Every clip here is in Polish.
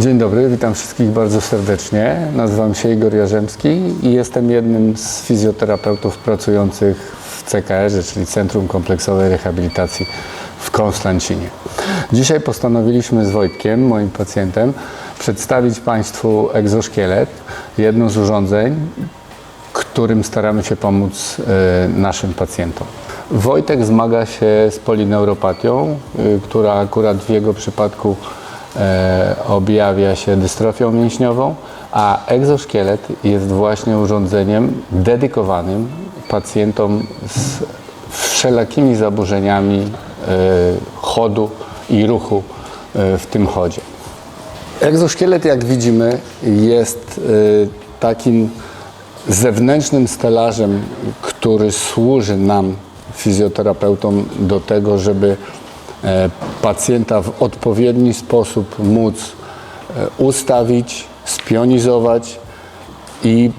Dzień dobry, witam wszystkich bardzo serdecznie. Nazywam się Igor Jarzemski i jestem jednym z fizjoterapeutów pracujących w CKR, czyli Centrum Kompleksowej Rehabilitacji w Konstancinie. Dzisiaj postanowiliśmy z Wojtkiem, moim pacjentem, przedstawić Państwu egzoszkielet, jedno z urządzeń, którym staramy się pomóc e, naszym pacjentom. Wojtek zmaga się z polineuropatią, y, która akurat w jego przypadku e, objawia się dystrofią mięśniową, a egzoszkielet jest właśnie urządzeniem dedykowanym pacjentom z wszelakimi zaburzeniami e, chodu i ruchu e, w tym chodzie. Egzoszkielet, jak widzimy, jest takim zewnętrznym stelażem, który służy nam, fizjoterapeutom, do tego, żeby e, pacjenta w odpowiedni sposób móc e, ustawić, spionizować i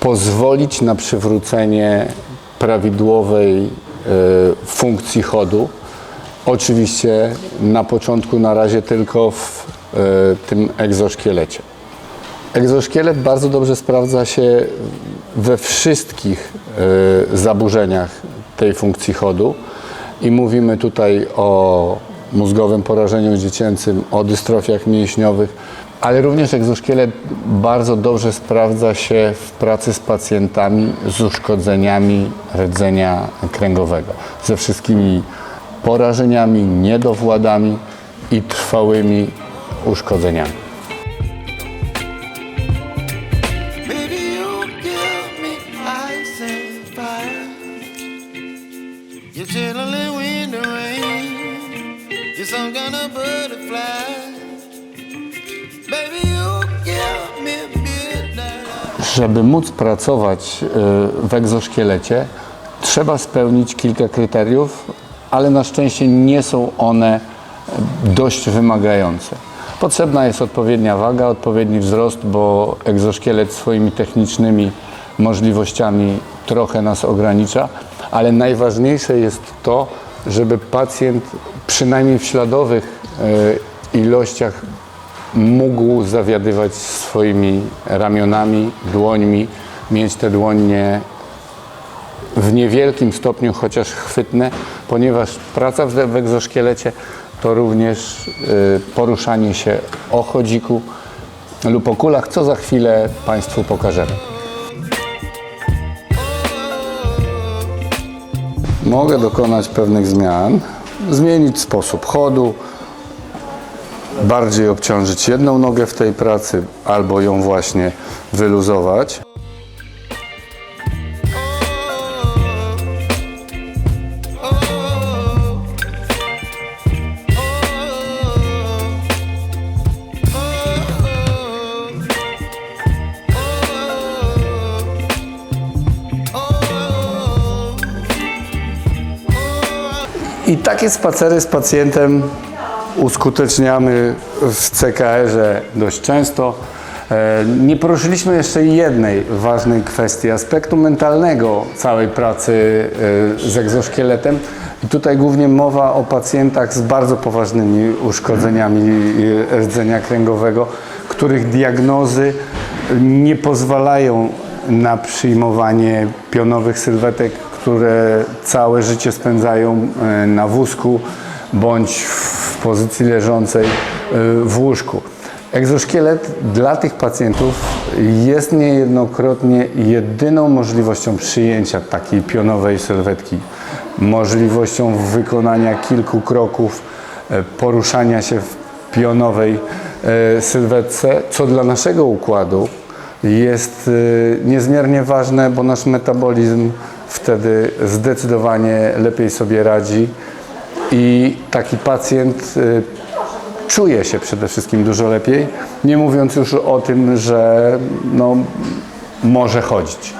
pozwolić na przywrócenie prawidłowej e, funkcji chodu. Oczywiście na początku na razie tylko w tym egzoszkielecie. Egzoszkielet bardzo dobrze sprawdza się we wszystkich zaburzeniach tej funkcji chodu i mówimy tutaj o mózgowym porażeniu dziecięcym, o dystrofiach mięśniowych, ale również egzoszkielet bardzo dobrze sprawdza się w pracy z pacjentami z uszkodzeniami rdzenia kręgowego, ze wszystkimi porażeniami, niedowładami i trwałymi uszkodzeniami. You're some kind of butterfly. Baby, you give me. Żeby móc pracować y, w egzoszkielecie, trzeba spełnić kilka kryteriów, ale na szczęście nie są one dość wymagające. Potrzebna jest odpowiednia waga, odpowiedni wzrost, bo egzoszkielet swoimi technicznymi możliwościami trochę nas ogranicza, ale najważniejsze jest to, żeby pacjent przynajmniej w śladowych y, ilościach mógł zawiadywać swoimi ramionami, dłońmi, mieć te dłonie w niewielkim stopniu chociaż chwytne, ponieważ praca w egzoszkielecie to również y, poruszanie się o chodziku lub o kulach, co za chwilę Państwu pokażemy. Mogę dokonać pewnych zmian, zmienić sposób chodu, bardziej obciążyć jedną nogę w tej pracy albo ją właśnie wyluzować. I takie spacery z pacjentem uskuteczniamy w CKR-ze dość często. E, Nie poruszyliśmy jeszcze jednej ważnej kwestii, aspektu mentalnego całej pracy e, z egzoszkieletem. I tutaj głównie mowa o pacjentach z bardzo poważnymi uszkodzeniami e, rdzenia kręgowego, których diagnozy nie pozwalają na przyjmowanie pionowych sylwetek, które całe życie spędzają e, na wózku bądź w pozycji leżącej e, w łóżku. Egzoszkielet dla tych pacjentów jest niejednokrotnie jedyną możliwością przyjęcia takiej pionowej sylwetki, możliwością wykonania kilku kroków, e, poruszania się w pionowej sylwetce, co dla naszego układu jest niezmiernie ważne, bo nasz metabolizm wtedy zdecydowanie lepiej sobie radzi i taki pacjent y, czuje się przede wszystkim dużo lepiej, nie mówiąc już o tym, że no, może chodzić.